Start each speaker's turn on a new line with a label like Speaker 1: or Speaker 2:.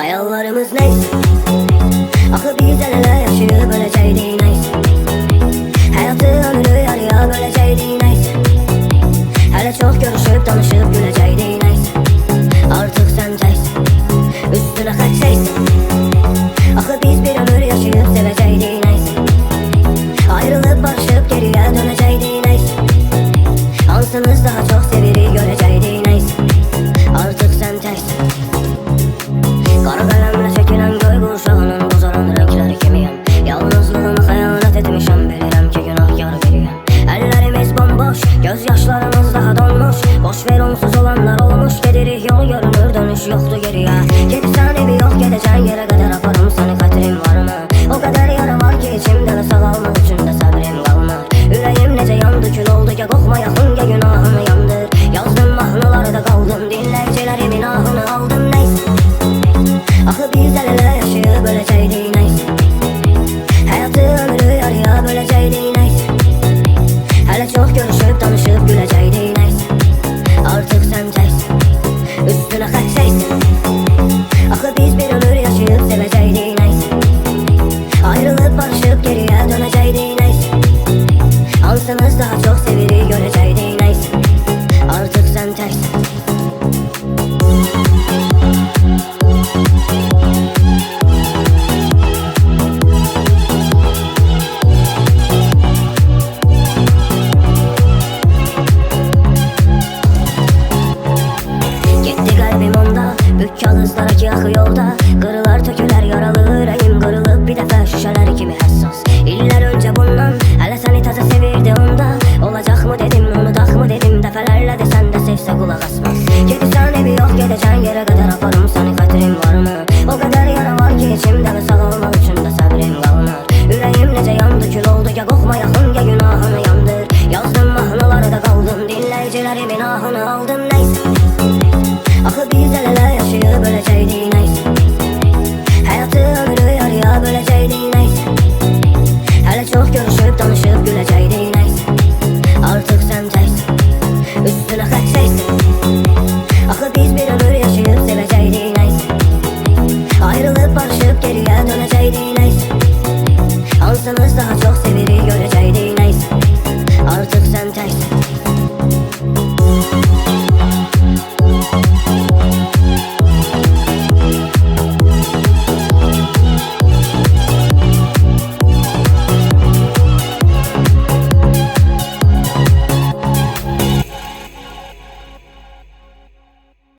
Speaker 1: Xəyallarımız nəysə Axı biz el ələ yaşayıb öləcəkdik nəysə Həyatı ömrü yarıya böləcəkdik nəysə Hələ çox görüşüb danışıb güləcəkdik nəysə Oldu kül oldu ya kokmaya hınga gün. Aramızda çok seviri göreceydin Günlerimin ahını aldım neyse Akı biz el ele yaşıyor böleceydi neyse Hayatı ömrü yarıya böleceydi neyse Hele çok görüşüp tanışıp güleceydi neyse Artık sen teysin Üstüne kaçsaysin Akı biz bir ömür yaşayıp seveceydi neyse Ayrılıp barışıp geriye döneceydi neyse Ansımız daha